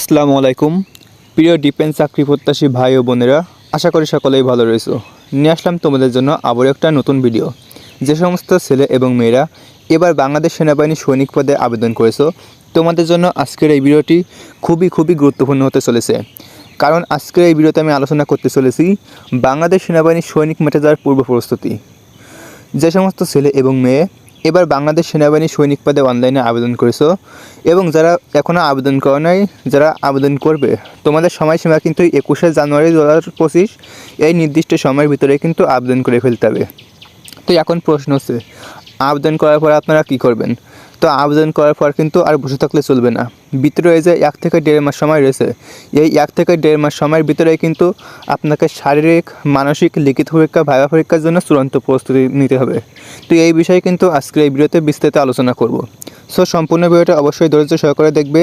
আসসালামু আলাইকুম। প্রিয় ডিফেন্স চাকরি প্রত্যাশী ভাই ও বোনেরা, আশা করি সকলেই ভালো রয়েছো। নিয়ে আসলাম তোমাদের জন্য আবার একটা নতুন ভিডিও। যে সমস্ত ছেলে এবং মেয়েরা এবার বাংলাদেশ সেনাবাহিনী সৈনিক পদে আবেদন করেছ, তোমাদের জন্য আজকের এই ভিডিওটি খুবই খুবই গুরুত্বপূর্ণ হতে চলেছে। কারণ আজকের এই ভিডিওতে আমি আলোচনা করতে চলেছি বাংলাদেশ সেনাবাহিনী সৈনিক মেটে যাওয়ার পূর্ব প্রস্তুতি। যে সমস্ত ছেলে এবং মেয়ে এবার বাংলাদেশ সেনাবাহিনী সৈনিক পদে অনলাইনে আবেদন করেছ। এবং যারা এখনও আবেদন করে নাই, যারা আবেদন করবে, তোমাদের সময়সীমা কিন্তু একুশে জানুয়ারি দু হাজার পঁচিশ, এই নির্দিষ্ট সময়ের ভিতরে কিন্তু আবেদন করে ফেলতে হবে। তো এখন প্রশ্ন হচ্ছে, আবেদন করার পর আপনারা কি করবেন? তো আবেদন করার পর কিন্তু আর বসে থাকলে চলবে না। ভিতরে যে এক থেকে দেড় মাস সময় রয়েছে, এই এক থেকে দেড় মাস সময়ের ভিতরে কিন্তু আপনাকে শারীরিক, মানসিক, লিখিত পরীক্ষা ভাইবা পরীক্ষার জন্য চূড়ান্ত প্রস্তুতি নিতে হবে। তো এই বিষয়ে কিন্তু আজকের এই ভিডিওতে বিস্তারিত আলোচনা করব। সো সম্পূর্ণ ভিডিওটা অবশ্যই ধৈর্য সহকারে দেখবে।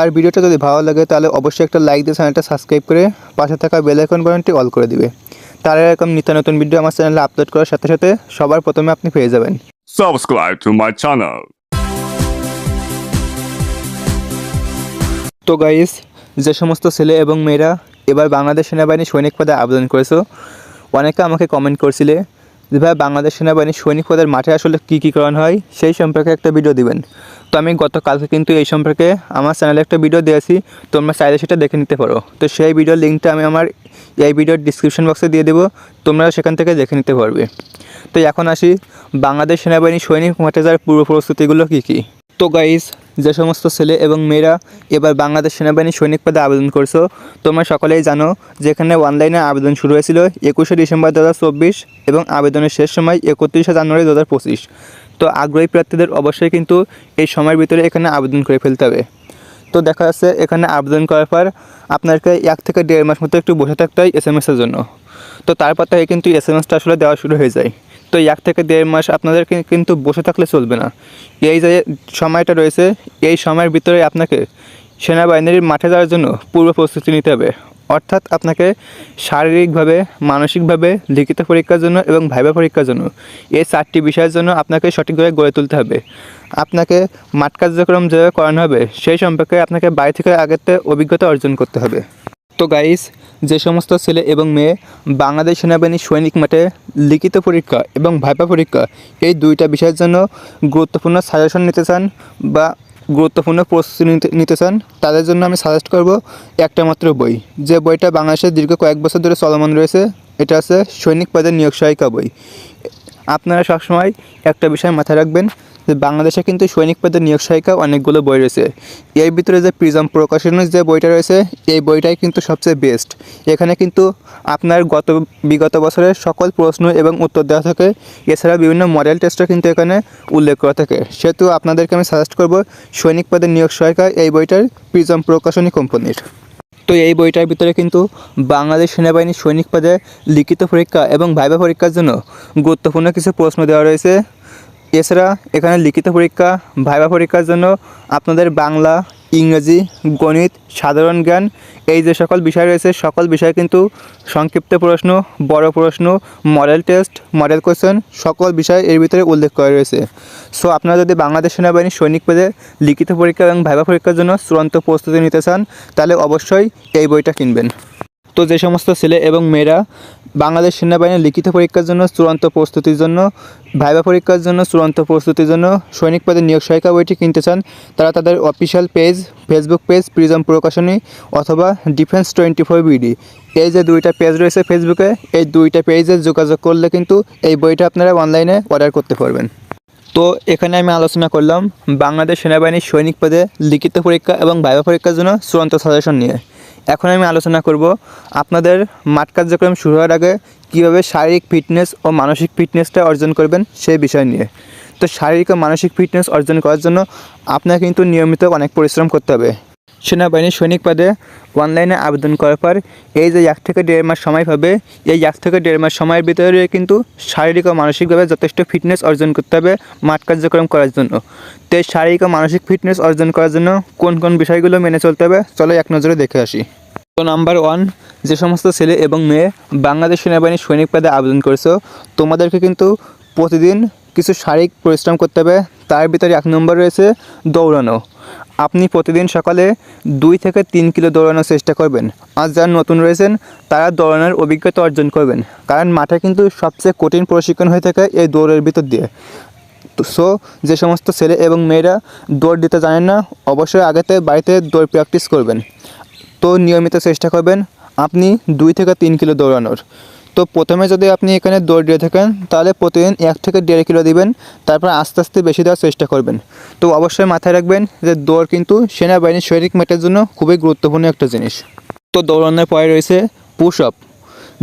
আর ভিডিওটা যদি ভালো লাগে তাহলে অবশ্যই একটা লাইক দিয়ে চ্যানেলটা সাবস্ক্রাইব করে পাশে থাকা বেল আইকন বাটনটি অল করে দিবে। তার এরকম নিত্য নতুন ভিডিও আমার চ্যানেলে আপলোড করার সাথে সাথে সবার প্রথমে আপনি পেয়ে যাবেন। Subscribe to my channel. তো গাইস যে সমস্ত ছেলে এবং মেয়েরা এবার বাংলাদেশ সেনাবাহিনী সৈনিক পদে আবেদন করেছ, অনেকে আমাকে কমেন্ট করছিলে যে ভাই বাংলাদেশ সেনাবাহিনী সৈনিক পদের মাঠে আসলে কী কী করানো হয়, সেই সম্পর্কে একটা ভিডিও দিবেন। তো আমি গতকালকে কিন্তু এই সম্পর্কে আমার চ্যানেলে একটা ভিডিও দিয়েছি, তোমরা চাইলে সেটা দেখে নিতে পারো। তো সেই ভিডিওর লিঙ্কটা আমি আমার এই ভিডিওর ডিসক্রিপশন বক্সে দিয়ে দেবো, তোমরা সেখান থেকে দেখে নিতে পারবে। তো এখন আসি, বাংলাদেশ সেনাবাহিনী সৈনিক মাঠে যাওয়ার পূর্ব প্রস্তুতিগুলো কী কী? তো গাইস যে সমস্ত ছেলে এবং মেয়েরা এবার বাংলাদেশ সেনাবাহিনী সৈনিক পদে আবেদন করছ, তোমরা সকলেই জানো যেখানে অনলাইনে আবেদন শুরু হয়েছিল একুশে ডিসেম্বর দু হাজার চব্বিশ এবং আবেদনের শেষ সময় একত্রিশে জানুয়ারি দু হাজার পঁচিশ। তো আগ্রহী প্রার্থীদের অবশ্যই কিন্তু এই সময়ের ভিতরে এখানে আবেদন করে ফেলতে হবে। তো দেখা যাচ্ছে এখানে আবেদন করার পর আপনাকে এক থেকে দেড় মাস মতো একটু বসে থাকতে হয় এস এসের জন্য। তো তারপর থেকে কিন্তু এস এম এসটা আসলে দেওয়া শুরু হয়ে যায়। তো এক থেকে দেড় মাস আপনাদের কিন্তু বসে থাকলে চলবে না। এই যে সময়টা রয়েছে, এই সময়ের ভিতরে আপনাকে সেনাবাহিনীর মাঠে যাওয়ার জন্য পূর্ব প্রস্তুতি নিতে হবে। অর্থাৎ আপনাকে শারীরিকভাবে, মানসিকভাবে, লিখিত পরীক্ষার জন্য এবং ভাইবা পরীক্ষার জন্য এই চারটি বিষয়ের জন্য আপনাকে সঠিকভাবে গড়ে তুলতে হবে। আপনাকে মাঠ কার্যক্রম যেভাবে করানো হবে, সেই সম্পর্কে আপনাকে বাড়ি থেকে আগেতে অভিজ্ঞতা অর্জন করতে হবে। তো গাইস যে সমস্ত ছেলে এবং মেয়ে বাংলাদেশ সেনাবাহিনী সৈনিক মাঠে লিখিত পরীক্ষা এবং ভাইপা পরীক্ষা, এই দুইটা বিষয়ের জন্য গুরুত্বপূর্ণ সাজেশন নিতে চান বা গুরুত্বপূর্ণ প্রস্তুতি নিতে চান, তাদের জন্য আমি সাজেস্ট করব একটা মাত্র বই। যে বইটা বাংলাদেশের দীর্ঘ কয়েক বছর ধরে চলমান রয়েছে, এটা আছে সৈনিক পদের নিয়োগ সহায়িকা বই। আপনারা সবসময় একটা বিষয় মাথায় রাখবেন যে বাংলাদেশে কিন্তু সৈনিক পদের নিয়োগ সহায়িকা অনেকগুলো বই রয়েছে। এর ভিতরে যে প্রিজম প্রকাশনের যে বইটা রয়েছে, এই বইটাই কিন্তু সবচেয়ে বেস্ট এখানে কিন্তু আপনার গত, বিগত বছরের সকল প্রশ্ন এবং উত্তর দেওয়া থাকে। এছাড়া বিভিন্ন মডেল টেস্টও কিন্তু এখানে উল্লেখ করা থাকে। সেহেতু আপনাদেরকে আমি সাজেস্ট করব, সৈনিক পদের নিয়োগ সহায়িকা এই বইটার প্রিজম প্রকাশনী কোম্পানির তো এই বইটার ভিতরে কিন্তু বাংলাদেশ সেনাবাহিনীর সৈনিক পদে লিখিত পরীক্ষা এবং ভাইবা পরীক্ষার জন্য গুরুত্বপূর্ণ কিছু প্রশ্ন দেওয়া রয়েছে। এছাড়া এখানে লিখিত পরীক্ষা ভাইবা পরীক্ষার জন্য আপনাদের বাংলা, ইংরেজি, গণিত, সাধারণ জ্ঞান, এই যে সকল বিষয় রয়েছে, সকল বিষয় কিন্তু সংক্ষিপ্ত প্রশ্ন, বড় প্রশ্ন মডেল টেস্ট মডেল কোশ্চেন সকল বিষয় এর ভিতরে উল্লেখ করা রয়েছে। সো আপনারা যদি বাংলাদেশ সেনাবাহিনীর সৈনিক পদে লিখিত পরীক্ষা এবং ভাইবা পরীক্ষার জন্য চূড়ান্ত প্রস্তুতি নিতে চান, তাহলে অবশ্যই এই বইটা কিনবেন। তো যে সমস্ত ছেলে এবং মেয়েরা বাংলাদেশ সেনাবাহিনীর লিখিত পরীক্ষার জন্য চূড়ান্ত প্রস্তুতির জন্য, ভাইবা পরীক্ষার জন্য চূড়ান্ত প্রস্তুতির জন্য সৈনিক পদের নিয়োগ সহায়িকা বইটি কিনতে চান, তারা তাদের official page, Facebook page, Prism প্রকাশনী অথবা ডিফেন্স টোয়েন্টি ফোর বিডি। এই যে দুইটা পেজ রয়েছে ফেসবুকে, এই দুইটা পেজে যোগাযোগ করলে কিন্তু এই বইটা আপনারা অনলাইনে অর্ডার করতে পারবেন। তো এখানে আমি আলোচনা করলাম বাংলাদেশ সেনাবাহিনীর সৈনিক পদে লিখিত পরীক্ষা এবং ভাইবা পরীক্ষার জন্য চূড়ান্ত সাজেশন নিয়ে। এখন আমি আলোচনা করব আপনাদের মাঠ কার্যক্রম শুরু হওয়ার আগে কীভাবে শারীরিক ফিটনেস ও মানসিক ফিটনেসটা অর্জন করবেন সেই বিষয় নিয়ে। তো শারীরিক ও মানসিক ফিটনেস অর্জন করার জন্য আপনাকে কিন্তু নিয়মিত অনেক পরিশ্রম করতে হবে। সেনাবাহিনীর সৈনিক পদে অনলাইনে আবেদন করার পর এই যে এক থেকে দেড় মাস সময় পাবে, এই এক থেকে দেড় মাস সময়ের ভিতরে কিন্তু শারীরিক ও মানসিকভাবে যথেষ্ট ফিটনেস অর্জন করতে হবে, মাঠ কার্যক্রম করার জন্য। তো এই শারীরিক ও মানসিক ফিটনেস অর্জন করার জন্য কোন কোন বিষয়গুলো মেনে চলতে হবে, চলো এক নজরে দেখে আসি। তো নাম্বার ওয়ান যে সমস্ত ছেলে এবং মেয়ে বাংলাদেশ সেনাবাহিনীর সৈনিক পদে আবেদন করেছ, তোমাদেরকে কিন্তু প্রতিদিন কিছু শারীরিক পরিশ্রম করতে হবে, তার ভিতরে এক নম্বর রয়েছে দৌড়ানো। আপনি প্রতিদিন সকালে দুই থেকে তিন কিলো দৌড়ানোর চেষ্টা করবেন। আর যারা নতুন রয়েছেন, তারা দৌড়ানোর অভিজ্ঞতা অর্জন করবেন। কারণ মাঠে কিন্তু সবচেয়ে কঠিন প্রশিক্ষণ হয়ে থাকে এই দৌড়ের ভিতর দিয়ে। সো যে সমস্ত ছেলে এবং মেয়েরা দৌড় দিতে জানেন না, অবশ্যই আগেতে বাড়িতে দৌড় প্র্যাকটিস করবেন। তো নিয়মিত চেষ্টা করবেন, আপনি দুই থেকে তিন কিলো দৌড়ানোর। তো প্রথমে যদি আপনি এখানে দৌড় দিয়ে থাকেন, তাহলে প্রতিদিন এক থেকে দেড় কিলো দিবেন, তারপর আস্তে আস্তে বেশি দেওয়ার চেষ্টা করবেন। তো অবশ্যই মাথায় রাখবেন যে দৌড় কিন্তু সেনাবাহিনীর শারীরিক মেটের জন্য খুবই গুরুত্বপূর্ণ একটা জিনিস। তো দৌড়ানোর পরে রয়েছে পুশ আপ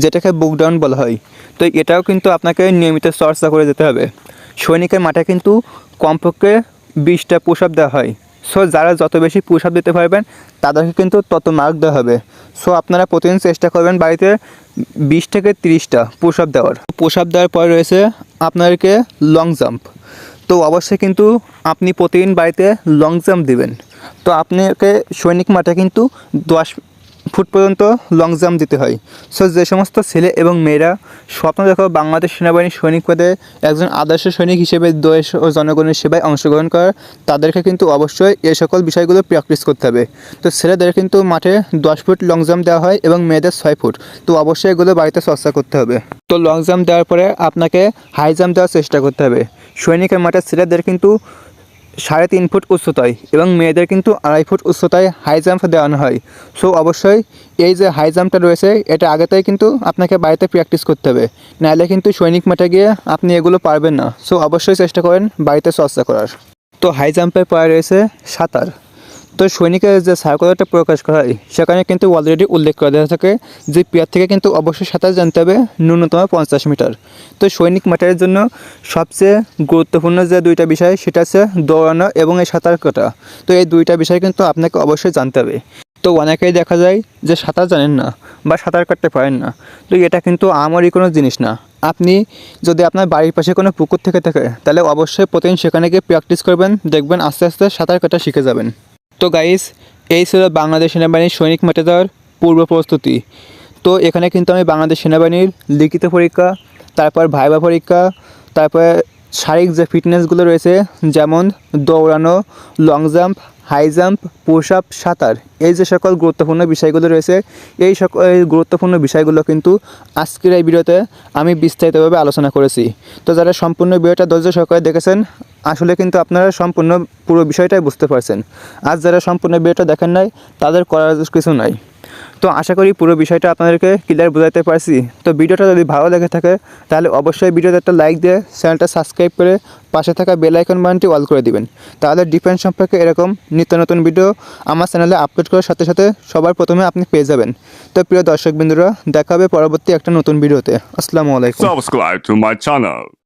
যেটাকে বুক ডাউন বলা হয়। তো এটাও কিন্তু আপনাকে নিয়মিত চর্চা করে যেতে হবে। সৈনিকের মাঠে কিন্তু কমপক্ষে বিশটা পুশ আপ দেওয়া হয়। সো যারা যত বেশি পুশ আপ দিতে পারবেন, তাদেরকে কিন্তু তত মার্ক দেওয়া হবে। সো আপনারা প্রতিদিন চেষ্টা করবেন বাড়িতে বিশ থেকে তিরিশটা পুশ আপ দেওয়ার। পুশ আপ দেওয়ার পর রয়েছে আপনাদেরকে লং জাম্প তো, অবশ্যই কিন্তু আপনি প্রতিদিন বাড়িতে লং জাম্প দিবেন। তো, আপনাকে সৈনিক মাঠে কিন্তু দশ ফুট পর্যন্ত লং জাম্প দিতে হয়। সো যে সমস্ত ছেলে এবং মেয়েরা স্বপ্ন দেখো বাংলাদেশ সেনাবাহিনীর সৈনিক পদে একজন আদর্শ সৈনিক হিসেবে দেশ ও জনগণের সেবায় অংশগ্রহণ করার, তাদেরকে কিন্তু অবশ্যই এই সকল বিষয়গুলো প্র্যাকটিস করতে হবে। তো ছেলেদের কিন্তু মাঠে দশ ফুট লং জাম্প দেওয়া হয় এবং মেয়েদের ছয় ফুট। তো অবশ্যই এগুলো বাড়িতে চর্চা করতে হবে। তো লং জাম্প দেওয়ার পরে আপনাকে হাই জাম্প দেওয়ার চেষ্টা করতে হবে। সৈনিকের মাঠে ছেলেদের কিন্তু সাড়ে তিন ফুট উচ্চতায় এবং মেয়েদের কিন্তু আড়াই ফুট উচ্চতায় হাই জাম্প দেওয়ানো হয়। সো অবশ্যই এই যে হাই জাম্পটা রয়েছে, এটা আগেতেই কিন্তু আপনাকে বাড়িতে প্র্যাকটিস করতে হবে। নাহলে কিন্তু সৈনিক মাঠে গিয়ে আপনি এগুলো পারবেন না। সো অবশ্যই চেষ্টা করেন বাড়িতে চর্চা করার। তো হাই জাম্পের পরে রয়েছে সাঁতার। তো সৈনিকের যে সার্কুলারটা প্রকাশ করা হয়, সেখানে কিন্তু অলরেডি উল্লেখ করা দেওয়া থাকে যে পিয়ার থেকে কিন্তু অবশ্যই সাঁতার জানতে হবে ন্যূনতম পঞ্চাশ মিটার। তো সৈনিক মাঠের জন্য সবচেয়ে গুরুত্বপূর্ণ যে দুইটা বিষয়, সেটা হচ্ছে দৌড়ানো এবং এই সাঁতার কাটা। তো এই দুইটা বিষয় কিন্তু আপনাকে অবশ্যই জানতে হবে। তো অনেকেই দেখা যায় যে সাঁতার জানেন না বা সাঁতার কাটতে পারেন না। তো এটা কিন্তু আমারই কোনো জিনিস না। আপনি যদি আপনার বাড়ির পাশে কোনো পুকুর থেকে থাকে, তাহলে অবশ্যই প্রতিদিন সেখানে গিয়ে প্র্যাকটিস করবেন, দেখবেন আস্তে আস্তে সাঁতার কাটা শিখে যাবেন। তো গাইস এই ছিল বাংলাদেশ সেনাবাহিনীর সৈনিক মেটে যাওয়ার পূর্ব প্রস্তুতি। তো এখানে কিন্তু আমি বাংলাদেশ সেনাবাহিনীর লিখিত পরীক্ষা, তারপর ভাইবা পরীক্ষা, তারপর শারীরিক যে ফিটনেসগুলো রয়েছে, যেমন দৌড়ানো long jump high jump push up সাঁতার, এই যে সকল গুরুত্বপূর্ণ বিষয়গুলো রয়েছে, এই সকল গুরুত্বপূর্ণ বিষয়গুলো কিন্তু আজকের এই ভিডিওতে আমি বিস্তারিতভাবে আলোচনা করেছি। তো যারা সম্পূর্ণ ভিডিওটা ধৈর্য সহকারে দেখেছেন আসলে কিন্তু আপনারা সম্পূর্ণ পুরো বিষয়টাই বুঝতে পারছেন। আর যারা সম্পূর্ণ ভিডিওটা দেখেন নাই, তাদের করার কিছু নাই। তো আশা করি পুরো বিষয়টা আপনাদেরকে ক্লিয়ার বোঝাতে পারছি। তো ভিডিওটা যদি ভালো লেগে থাকে, তাহলে অবশ্যই ভিডিওতে একটা লাইক দিয়ে চ্যানেলটা সাবস্ক্রাইব করে পাশে থাকা বেল আইকন বাটনটি অল করে দিবেন। তাহলে ডিফেন্স সম্পর্কে এরকম নিত্য নতুন ভিডিও আমার চ্যানেলে আপলোড করার সাথে সাথে সবার প্রথমে আপনি পেয়ে যাবেন। তো প্রিয় দর্শক বিন্দুরা দেখা হবে পরবর্তী একটা নতুন ভিডিওতে আসসালামু আলাইকুম। Subscribe to my channel.